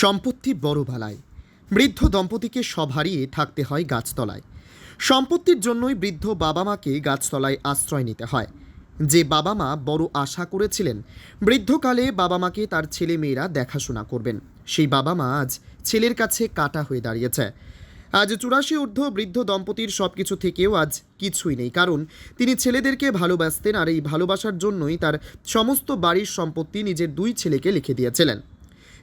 সম্পত্তি বড় বালায় বৃদ্ধ দম্পতিকে সব হারিয়ে থাকতে হয় গাছতলায়। সম্পত্তির জন্যই বৃদ্ধ বাবা মাকে গাছতলায় আশ্রয় নিতে হয়। যে বাবা মা বড় আশা করেছিলেন, বৃদ্ধকালে বাবা মাকে তার ছেলে মেয়েরা দেখাশোনা করবেন। সেই বাবা মা আজ ছেলের কাছে কাটা হয়ে দাঁড়িয়েছে। আজ চুরাশি ঊর্ধ্ব বৃদ্ধ দম্পতির সব কিছু থেকেও আজ কিছুই নেই, কারণ তিনি ছেলেদেরকে ভালোবাসতেন আর এই ভালোবাসার জন্যই তার সমস্ত বাড়ির সম্পত্তি নিজের দুই ছেলেকে লিখে দিয়েছিলেন।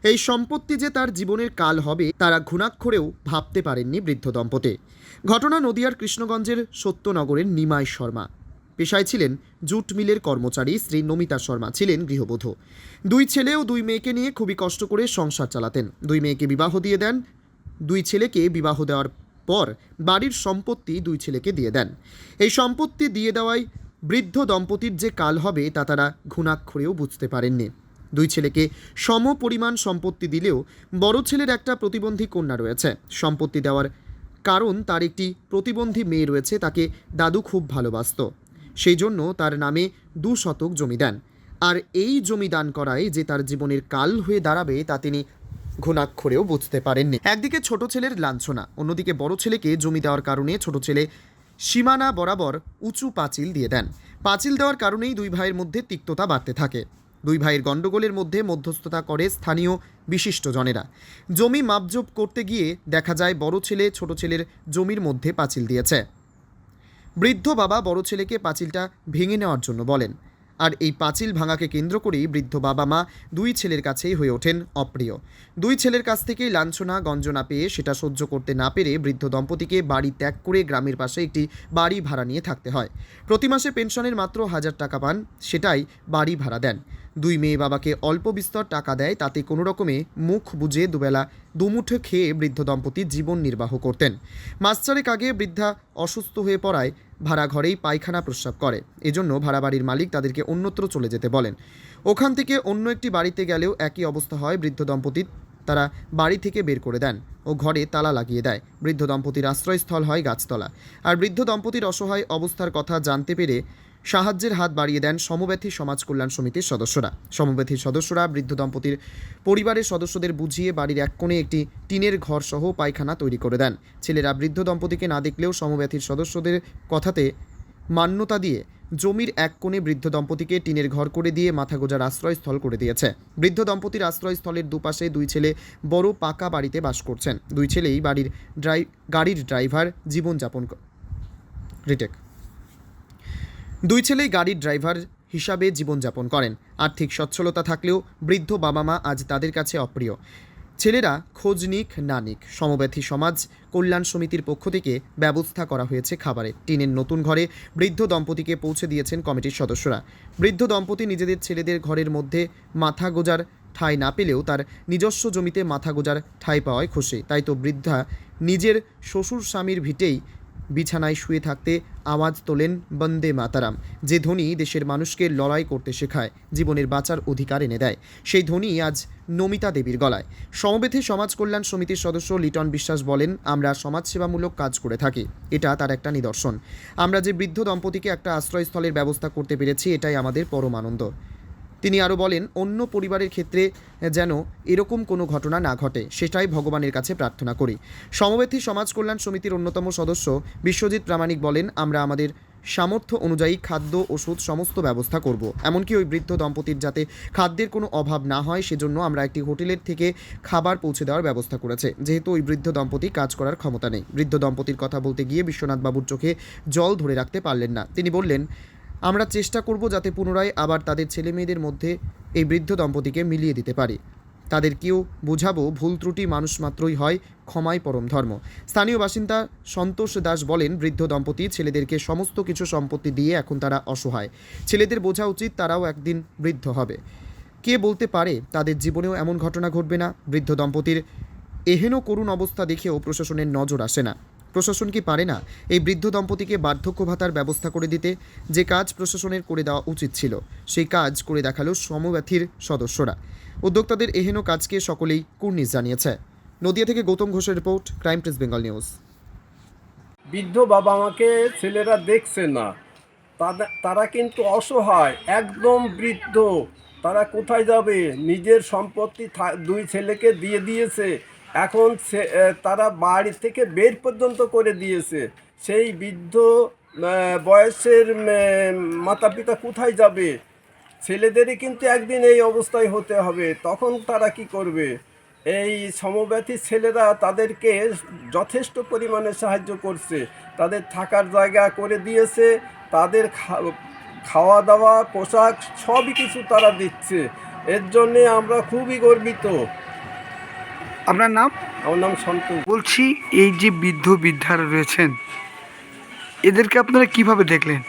এই সম্পত্তি যে তার জীবনের কাল হবে, তারা ঘুণাক্ষরেও ভাবতে পারেননি বৃদ্ধ দম্পতি। ঘটনা নদিয়ার কৃষ্ণগঞ্জের সত্যনগরের নিমাই শর্মা। পেশায় ছিলেন জুট মিলের কর্মচারী স্ত্রী নমিতা শর্মা, ছিলেন গৃহবধূ। দুই ছেলে ও দুই মেয়েকে নিয়ে খুবই কষ্ট করে সংসার চালাতেন। দুই মেয়েকে বিবাহ দিয়ে দেন, দুই ছেলেকে বিবাহ দেওয়ার পর বাড়ির সম্পত্তি দুই ছেলেকে দিয়ে দেন। এই সম্পত্তি দিয়ে দেওয়ায় বৃদ্ধ দম্পতির যে কাল হবে, তা তারা ঘুণাক্ষরেও বুঝতে পারেননি। দুই ছেলেকে সম পরিমাণ সম্পত্তি দিলেও বড় ছেলের একটা প্রতিবন্ধী কন্যা রয়েছে। সম্পত্তি দেওয়ার কারণ তার একটি প্রতিবন্ধী মেয়ে রয়েছে, তাকে দাদু খুব ভালোবাসতো। সেই জন্য তার নামে দু শতক জমি দেন। আর এই জমি দান করায় যে তার জীবনের কাল হয়ে দাঁড়াবে তা তিনি ঘুণাক্ষরেও বুঝতে পারেননি। একদিকে ছোট ছেলের লাঞ্ছনা, অন্যদিকে বড় ছেলেকে জমি দেওয়ার কারণে ছোট ছেলে সীমানা বরাবর উঁচু পাঁচিল দিয়ে দেন। পাঁচিল দেওয়ার কারণেই দুই ভাইয়ের মধ্যে তিক্ততা বাড়তে থাকে। দুই ভাইয়ের গণ্ডগোলের মধ্যে মধ্যস্থতা করে স্থানীয় বিশিষ্টজনেরা। জমি মাপজোপ করতে গিয়ে দেখা যায় বড় ছেলে ছোট ছেলের জমির মধ্যে পাঁচিল দিয়েছে। বৃদ্ধ বাবা বড় ছেলেকে পাঁচিলটা ভেঙে নেওয়ার জন্য বলেন। আর এই পাঁচিল ভাঙাকে কেন্দ্র করেই বৃদ্ধ বাবা মা দুই ছেলের কাছেই হয়ে ওঠেন অপ্রিয়। দুই ছেলের কাছ থেকেই লাঞ্ছনা, গঞ্জনা পেয়ে সেটা সহ্য করতে না পেরে বৃদ্ধ দম্পতিকে বাড়ি ত্যাগ করে গ্রামের পাশে একটি বাড়ি ভাড়া নিয়ে থাকতে হয়। প্রতি মাসে পেনশনের মাত্র হাজার টাকা পান, সেটাই বাড়ি ভাড়া দেন। দুই মেয়ে বাবাকে অল্প বিস্তর টাকা দেয়, তাতে কোনো রকমে মুখ বুজে দুবেলা দুমুঠো খেয়ে বৃদ্ধ দম্পতি জীবন নির্বাহ করতেন। মাস আগে বৃদ্ধা অসুস্থ হয়ে পড়ায় ভাড়া ঘরেই পায়খানা প্রস্রাব করে। এজন্য ভাড়া বাড়ির মালিক তাদেরকে অন্যত্র চলে যেতে বলেন। ওখান থেকে অন্য একটি বাড়িতে গেলেও একই অবস্থা হয়, বৃদ্ধ দম্পতির তারা বাড়ি থেকে বের করে দেন ও ঘরে তালা লাগিয়ে দেয়। বৃদ্ধ দম্পতির আশ্রয়স্থল হয় গাছতলা। আর বৃদ্ধ দম্পতির অসহায় অবস্থার কথা জানতে পেরে সাহায্যের হাত বাড়িয়ে দেন সমব্যথী সমাজ কল্যাণ সমিতির সদস্যরা। সমব্যথীর সদস্যরা বৃদ্ধ দম্পতির পরিবারের সদস্যদের বুঝিয়ে বাড়ির এক কোণে একটি টিনের ঘর সহ পায়খানা তৈরি করে দেন। ছেলেরা বৃদ্ধ দম্পতিকে না দেখলেও সমব্যথীর সদস্যদের কথাতে মান্যতা দিয়ে জমির এক কোণে বৃদ্ধ দম্পতিকে টিনের ঘর করে দিয়ে মাথা গোজার আশ্রয়স্থল করে দিয়েছে। বৃদ্ধ দম্পতির আশ্রয়স্থলের দুপাশে দুই ছেলে বড় পাকা বাড়িতে বাস করছেন। দুই ছেলেই বাড়ির ড্রাই, গাড়ির ড্রাইভার জীবনযাপন রিটেক দুই ছেলেই গাড়ির ড্রাইভার হিসাবে জীবনযাপন করেন। আর্থিক সচ্ছলতা থাকলেও বৃদ্ধ বাবা মা আজ তাদের কাছে অপ্রিয়। ছেলেরা খোঁজ নিক, না সমব্যথী সমাজ, কল্যাণ সমিতির পক্ষ থেকে ব্যবস্থা করা হয়েছে খাবারের টিনের নতুন ঘরে বৃদ্ধ দম্পতিকে পৌঁছে দিয়েছেন কমিটির সদস্যরা। বৃদ্ধ দম্পতি নিজেদের ছেলেদের ঘরের মধ্যে মাথা গোজার ঠাঁই না পেলেও তার নিজস্ব জমিতে মাথা গোজার ঠাঁই পাওয়ায় খুশি। তাই তো বৃদ্ধা নিজের শ্বশুর স্বামীর ভিটেই বিছানায় শুয়ে থাকতে আওয়াজ তোলেন বন্দে মাতারাম। যে ধ্বনি দেশের মানুষকে লড়াই করতে শেখায়, জীবনের বাঁচার অধিকার এনে দেয়। সেই ধ্বনি আজ নমিতা দেবীর গলায়। সমবেথী সমাজ কল্যাণ সমিতির সদস্য লিটন বিশ্বাস বলেন, আমরা সমাজসেবামূলক কাজ করে থাকি। এটা তার একটা নিদর্শন। আমরা যে বৃদ্ধ দম্পতিকে একটা আশ্রয়স্থলের ব্যবস্থা করতে পেরেছি, এটাই আমাদের পরম আনন্দ। তিনি আরও বলেন, অন্য পরিবারের ক্ষেত্রে যেন এরকম কোনো ঘটনা না ঘটে, সেটাই ভগবানের কাছে প্রার্থনা করি। সমবেথী সমাজ কল্যাণ সমিতির অন্যতম সদস্য বিশ্বজিৎ প্রামাণিক বলেন, আমরা আমাদের সামর্থ্য অনুযায়ী খাদ্য, ওষুধ, সমস্ত ব্যবস্থা করব। এমনকি ওই বৃদ্ধ দম্পতির যাতে খাদ্যের কোনো অভাব না হয়, সেজন্য আমরা একটি হোটেলের থেকে খাবার পৌঁছে দেওয়ার ব্যবস্থা করেছে। যেহেতু ওই বৃদ্ধ দম্পতি কাজ করার ক্ষমতা নেই। বৃদ্ধ দম্পতির কথা বলতে গিয়ে বিশ্বনাথবাবুর চোখে জল ধরে রাখতে পারলেন না। তিনি বললেন আমরা চেষ্টা করব যাতে পুনরায় আবার তাদের ছেলে মেয়েদের মধ্যে এই বৃদ্ধ দম্পতিকে মিলিয়ে দিতে পারি। তাদেরকেও বোঝাবো ভুল ত্রুটি মানুষ মাত্রই হয়, ক্ষমাই পরম ধর্ম। স্থানীয় বাসিন্দা সন্তোষ দাস বলেন, বৃদ্ধ দম্পতি ছেলেদেরকে সমস্ত কিছু সম্পত্তি দিয়ে এখন তারা অসহায়। ছেলেদের বোঝা উচিত তারাও একদিন বৃদ্ধ হবে। কে বলতে পারে, তাদের জীবনেও এমন ঘটনা ঘটবে না? বৃদ্ধ দম্পতির এহেন করুণ অবস্থা দেখেও প্রশাসনের নজর আসে না। প্রশাসন কি পারে না? এই বৃদ্ধ দম্পতিকে বার্ধক্য ভাতার ব্যবস্থা করে দিতে যে কাজ প্রশাসনের করে দেওয়া উচিত ছিল, সেই কাজ করে দেখাল সমব্যথীর সদস্যরা। উদ্যোক্তাদের এহেন কাজকে সকলেই কুর্নিশ জানিয়েছে। নদিয়া থেকে গৌতম ঘোষের report, crime press Bengal news. বৃদ্ধ বাবা মাকে ছেলেরা দেখছে না। তারা কিন্তু অসহায়, একদম বৃদ্ধ। তারা কোথায় যাবে? নিজের সম্পত্তি দুই ছেলেকে দিয়ে দিয়েছে। এখন তারা বাড়ি থেকে বের পর্যন্ত করে দিয়েছে। সেই বৃদ্ধ বয়সের মাতা পিতা কোথায় যাবে? ছেলেদেরই কিন্তু একদিন এই অবস্থায় হতে হবে। তখন তারা কি করবে? এই সমব্যথী ছেলেরা তাদেরকে যথেষ্ট পরিমাণে সাহায্য করছে। তাদের থাকার জায়গা করে দিয়েছে। তাদের খাওয়া দাওয়া পোশাক সবই কিছু তারা দিচ্ছে। এর জন্যে আমরা খুবই গর্বিত। আপনার নাম? আমার নাম সন্তোষ বলছি এই যে বৃদ্ধ বৃদ্ধারা রয়েছেন এদেরকে আপনারা কীভাবে দেখলেন?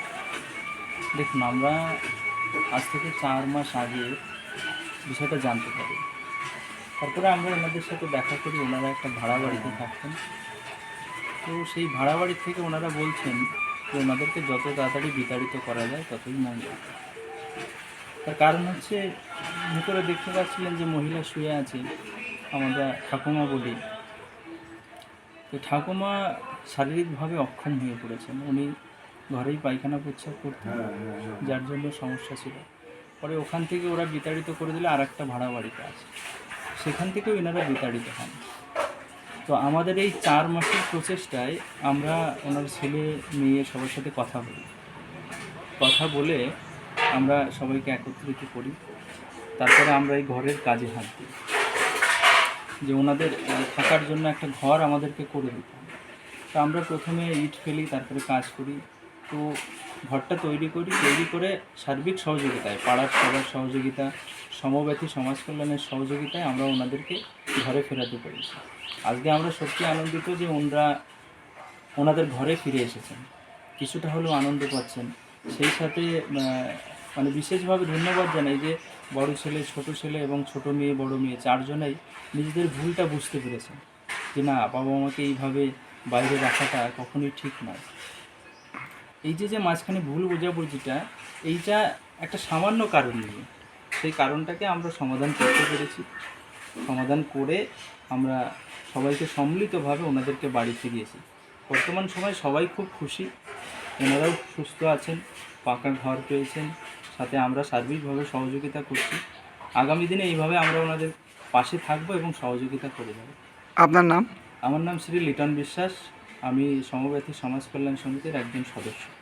দেখুন আমরা আজ থেকে চার মাস আগে বিষয়টা জানতে পারি। তারপরে আমরা ওনাদের সাথে দেখা করি ওনারা একটা ভাড়া বাড়িতে থাকতেন। তো সেই ভাড়া বাড়ির থেকে ওনারা বলছেন যে ওনাদেরকে যত তাড়াতাড়ি বিতাড়িত করা যায় ততই মঙ্গল তার কারণ হচ্ছে ভিতরে দেখতে পাচ্ছিলেন যে মহিলা শুয়ে আছে। আমরা ঠাকুমা বলি তো ঠাকুমা শারীরিকভাবে অক্ষম হয়ে পড়েছেন। উনি ঘরেই পায়খানা প্রচ্ছাপ করতেন যার জন্য সমস্যা ছিল। পরে ওখান থেকে ওরা বিতাড়িত করে দিলে আর একটা ভাড়া বাড়িতে আছে সেখান থেকেও এনারা বিতাড়িত হন। তো আমাদের এই চার মাসের প্রচেষ্টায় আমরা ওনার ছেলে মেয়ে সবার সাথে কথা বলি। কথা বলে আমরা সবাইকে একত্রিত করি। তারপরে আমরা এই ঘরের কাজে হাত দিই। যে ওনাদের থাকার জন্য একটা ঘর আমাদেরকে করে দিতে তো আমরা প্রথমে ইট ফেলি, তারপরে কাজ করি। তো ঘরটা তৈরি করি, তৈরি করে সার্বিক সহযোগিতায়, পাড়ার সবার সহযোগিতা, সমব্যথী সমাজ কল্যাণের সহযোগিতায় আমরা ওনাদেরকে ঘরে ফেরাতে পেরেছি। আজকে আমরা সত্যি আনন্দিত যে ওনারা ওনাদের ঘরে ফিরে এসেছেন। কিছুটা হলেও আনন্দ পাচ্ছেন। সেই সাথে মানে বিশেষভাবে ধন্যবাদ জানাই যে বড় ছেলে, ছোট ছেলে এবং ছোট মেয়ে, বড় মেয়ে, চারজনেই নিজেদের ভুলটা বুঝতে পেরেছেন যে না, বাবা মাকে এইভাবে বাইরে রাখাটা কখনোই ঠিক নয়। এই যে যে মাঝখানে ভুল বোঝাবুঝিটা, এইটা একটা সামান্য কারণ নিয়ে, সেই কারণটাকে আমরা সমাধান করতে পেরেছি। সমাধান করে আমরা সবাইকে সম্মিলিতভাবে ওনাদেরকে বাড়ি ফিরিয়েছি। বর্তমান সময় সবাই খুব খুশি। ওনারাও সুস্থ আছেন, পাকা ঘর পেয়েছেন সাথে আমরা সার্বিকভাবে সহযোগিতা করছি। আগামী দিনে এইভাবে আমরা ওনাদের পাশে থাকব এবং সহযোগিতা করে যাব। আপনার নাম? আমার নাম শ্রী লিটন বিশ্বাস। আমি সমব্যথী সমাজ কল্যাণ সমিতির একজন সদস্য।